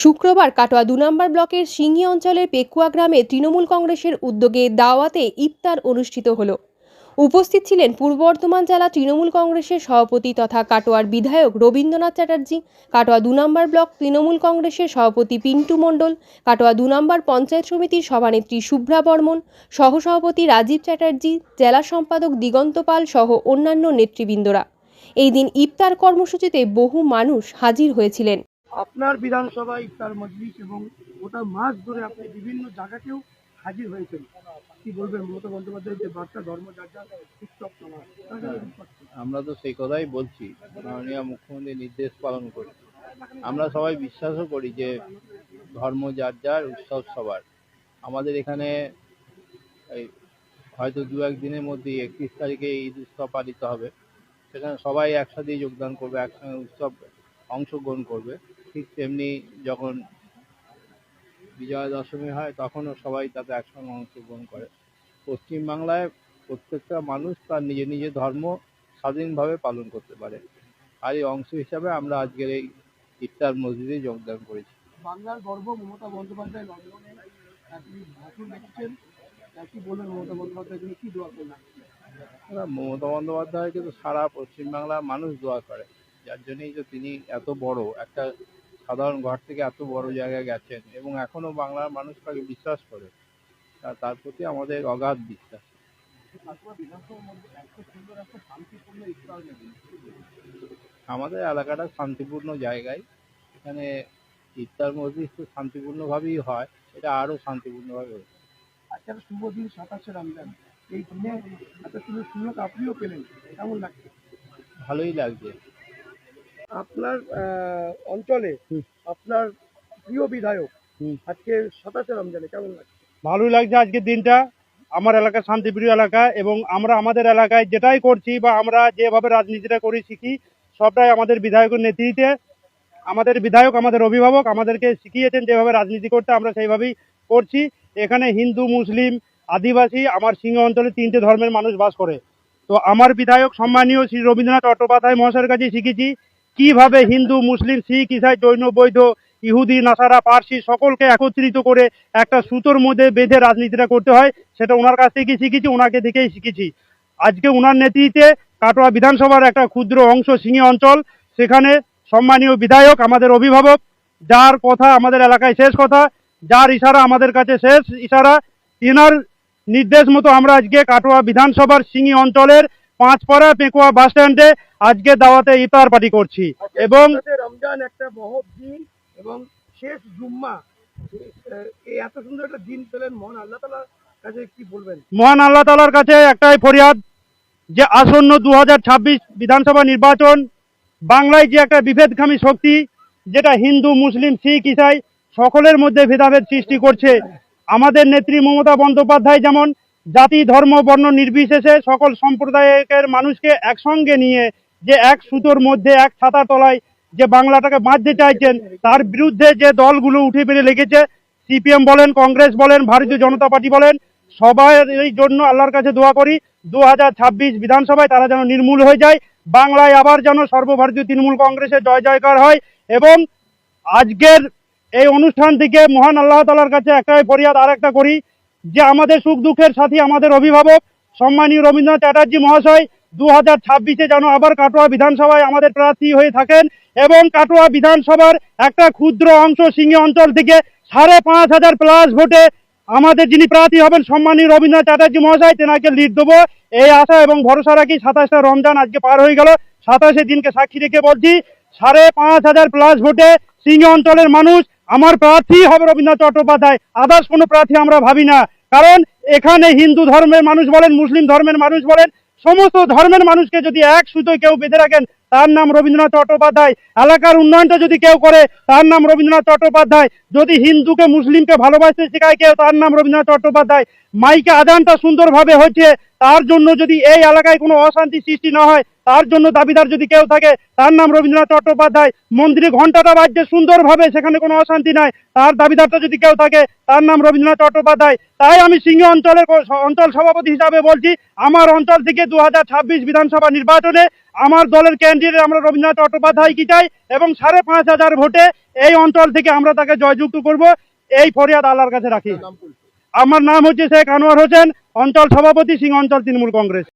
শুক্রবার কাটোয়া দু নম্বর ব্লকের সিঙ্গি অঞ্চলের পেকুয়া গ্রামে তৃণমূল কংগ্রেসের উদ্যোগে দাওয়াতে ইফতার অনুষ্ঠিত হল। উপস্থিত ছিলেন পূর্ব বর্ধমান জেলা তৃণমূল কংগ্রেসের সভাপতি তথা কাটোয়ার বিধায়ক রবীন্দ্রনাথ চ্যাটার্জি, কাটোয়া দু নম্বর ব্লক তৃণমূল কংগ্রেসের সভাপতি পিন্টু মণ্ডল, কাটোয়া দু নম্বর পঞ্চায়েত সমিতির সভানেত্রী শুভ্রা বর্মন, সহসভাপতি রাজীব চ্যাটার্জি, জেলা সম্পাদক দিগন্ত পাল সহ অন্যান্য নেতৃবৃন্দরা। এই দিন ইফতার কর্মসূচিতে বহু মানুষ হাজির হয়েছিলেন। আপনার বিধানসভা ইফতার মজলিস এবং গোটা মাস ধরে আপনি বিভিন্ন জায়গাতেও হাজির হয়েছেন। কি বলবেন, মমতা বন্দ্যোপাধ্যায়ের যে বার্তা, ধর্ম? আমরা তো সেই কথাই বলছি, মাননীয় মুখ্যমন্ত্রী নির্দেশ পালন করি আমরা সবাই বিশ্বাসও করি যে ধর্ম যার যার, উৎসব সবার। আমাদের এখানে হয়তো দু এক দিনের মধ্যেই একত্রিশ তারিখে ঈদ উৎসব পালিত হবে। সেখানে সবাই একসাথেই যোগদান করবে, একসঙ্গে উৎসব অংশগ্রহণ করবে। ঠিক তেমনি যখন বিজয়া দশমী হয় তখনও সবাই তাতে একসঙ্গে অংশগ্রহণ করে। পশ্চিমবাংলায় প্রত্যেকটা মানুষ তার নিজের নিজের ধর্ম স্বাধীনভাবে পালন করতে পারে। আর এই অংশ হিসাবে আমরা আজকের এই ইফতার মসজিদে যোগদান করেছি। বাংলার গর্ব মমতা বন্দ্যোপাধ্যায় লন্ডনে ভাষণ রেখেছেন তা কি বলবেন মমতা বন্দ্যোপাধ্যায়ের জন্য কি দোয়া করলেন? মমতা বন্দ্যোপাধ্যায়কে তো সারা পশ্চিমবাংলার মানুষ দোয়া করে। যার জন্যই তো তিনি এত বড় একটা সাধারণ ঘর থেকে এত বড় জায়গায় গেছেন এবং এখনও বাংলার মানুষ তাকে বিশ্বাস করে। তা- তার প্রতি আমাদের অগাধ বিশ্বাস। আমাদের এলাকাটা শান্তিপূর্ণ জায়গায়। এখানে ইফতার মসজিদ তো শান্তিপূর্ণভাবেই হয় এটা আরও শান্তিপূর্ণভাবে আজকে একটা শুভ দিন সাতাশে রমজান। এই দিনে এত সুন্দর সুযোগ আপনিও পেলেন কেমন লাগছে? ভালোই লাগছে। আপনার অঞ্চলে আপনার প্রিয় বিধায়ক। আজকে সাতাশে রমজানে কেমন লাগছে? ভালোই লাগছে আজকের দিনটা। আমার এলাকা শান্তিপ্রিয় এলাকা এবং আমরা আমাদের এলাকায় যেটাই করছি বা আমরা যেভাবে রাজনীতিটা করি শিখি সবটাই আমাদের বিধায়কের নেতৃত্বে। আমাদের বিধায়ক আমাদের অভিভাবক আমাদেরকে শিখিয়েছেন যেভাবে রাজনীতি করতে আমরা সেইভাবেই করছি। এখানে হিন্দু মুসলিম আদিবাসী আমার সিংহ অঞ্চলে তিনটে ধর্মের মানুষ বাস করে। তো আমার বিধায়ক সম্মানীয় শ্রী রবীন্দ্রনাথ চট্টোপাধ্যায় মহাশয়ের কাছে শিখেছি। কীভাবে হিন্দু, মুসলিম, শিখ, ইসাই, জৈন বৈধ ইহুদি, নাসারা, পার্সি সকলকে একত্রিত করে একটা সুতোর মধ্যে বেঁধে রাজনীতিটা করতে হয়, সেটা ওনার কাছ থেকে শিখেছি, ওনাকে দেখেই শিখেছি। আজকে ওনার নেতৃত্বে কাটোয়া বিধানসভার একটা ক্ষুদ্র অংশ সিংহে অঞ্চল, সেখানে সম্মানীয় বিধায়ক, আমাদের অভিভাবক, যার কথা আমাদের এলাকায় শেষ কথা, যার ইশারা আমাদের কাছে শেষ ইশারা, তিনার নির্দেশ মতো আমরা আজকে কাটোয়া বিধানসভার সিংহি অঞ্চলের পাঁচপাড়া পেকুয়া বাস স্ট্যান্ডে আজকে দাওয়াতে ইফতার পার্টি করছি। এবং রমজান একটা মহৎ দিন এবং শেষ জুম্মা। এত সুন্দর একটা দিন পেলেন মহান আল্লাহ তালার কাছে কি বলবেন? মহান আল্লাহ তালার কাছে একটাই ফরিয়াদ যে আসন্ন দু হাজার ছাব্বিশ বিধানসভা নির্বাচন বাংলায় যে একটা বিভেদখামী শক্তি যেটা হিন্দু মুসলিম শিখ ইসাই সকলের মধ্যে ভেদাভেদ সৃষ্টি করছে। আমাদের নেত্রী মমতা বন্দ্যোপাধ্যায় যেমন জাতি, ধর্ম, বর্ণ নির্বিশেষে সকল সম্প্রদায়ের মানুষকে একসঙ্গে নিয়ে যে এক সুতোর মধ্যে, এক ছাতার তলায় যে বাংলাটাকে বাঁধতে চাইছেন, তার বিরুদ্ধে যে দলগুলো উঠে বেড়ে লেগেছে, সিপিএম বলেন, কংগ্রেস বলেন, ভারতীয় জনতা পার্টি বলেন সবাই এই জন্য আল্লাহর কাছে দোয়া করি দু হাজার ছাব্বিশ বিধানসভায় তারা যেন নির্মূল হয়ে যায়, বাংলায় আবার যেন সর্বভারতীয় তৃণমূল কংগ্রেসের জয় জয়কার হয় এবং আজকের এই অনুষ্ঠান থেকে মহান আল্লাহ তালার কাছে একটাই ফরিয়াদ আর একটা করি যে আমাদের সুখ দুঃখের সাথে আমাদের অভিভাবক সম্মানীয় রবীন্দ্রনাথ চ্যাটার্জি মহাশয় দু হাজার ছাব্বিশে যেন আবার কাটোয়া বিধানসভায় আমাদের প্রার্থী হয়ে থাকেন এবং কাটোয়া বিধানসভার একটা ক্ষুদ্র অংশ সিংহে অঞ্চল থেকে সাড়ে পাঁচ হাজার প্লাস ভোটে আমাদের যিনি প্রার্থী হবেন সম্মানীয় রবীন্দ্রনাথ চ্যাটার্জি মহাশয়, তেনাকে লিড দেবো। এই আশা এবং ভরসা রাখি সাতাশটা রমজান আজকে পার হয়ে গেল। সাতাশে দিনকে সাক্ষী রেখে বলছি, সাড়ে পাঁচ হাজার প্লাস ভোটে সিংহে অঞ্চলের মানুষ আমার প্রার্থী হবে রবীন্দ্রনাথ চট্টোপাধ্যায়। আদার্স কোনো প্রার্থী আমরা ভাবি না। কারণ এখানে হিন্দু ধর্মের মানুষ বলেন, মুসলিম ধর্মের মানুষ বলেন, সমস্ত ধর্মের মানুষকে যদি এক সুতোয় কেউ বেঁধে রাখেন তার নাম রবীন্দ্রনাথ চট্টোপাধ্যায়। এলাকার উন্নয়নটা যদি কেউ করে, তার নাম রবীন্দ্রনাথ চট্টোপাধ্যায়। যদি হিন্দুকে, মুসলিমকে ভালোবাসতে শেখায় কেউ, তার নাম রবীন্দ্রনাথ চট্টোপাধ্যায়। মাইকে আদানটা সুন্দরভাবে হচ্ছে, তার জন্য যদি এই এলাকায় কোনো অশান্তি সৃষ্টি না হয়, তার জন্য দাবিদার যদি কেউ থাকে, তার নাম রবীন্দ্রনাথ চট্টোপাধ্যায়। মন্দিরে ঘন্টাটা বাজছে, সুন্দরভাবে সেখানে কোনো অশান্তি নাই। তার দাবিদারটা যদি কেউ থাকে, তার নাম রবীন্দ্রনাথ চট্টোপাধ্যায়। তাই আমি সিংহ অঞ্চলের অঞ্চল সভাপতি হিসাবে বলছি, আমার অঞ্চল থেকে দু হাজার ছাব্বিশ বিধানসভা নির্বাচনে আমার দলের ক্যান্ডিডেট আমরা রবীন্দ্রনাথ চট্টোপাধ্যায় কি চাই? এবং সাড়ে পাঁচ হাজার ভোটে এই অঞ্চল থেকে আমরা তাকে জয়যুক্ত করব। এই ফরিয়াদ আল্লাহর কাছে রাখি। আমার নাম হচ্ছে শেখ আনোয়ার হোসেন অঞ্চল সভাপতি সিং অঞ্চল তৃণমূল কংগ্রেস।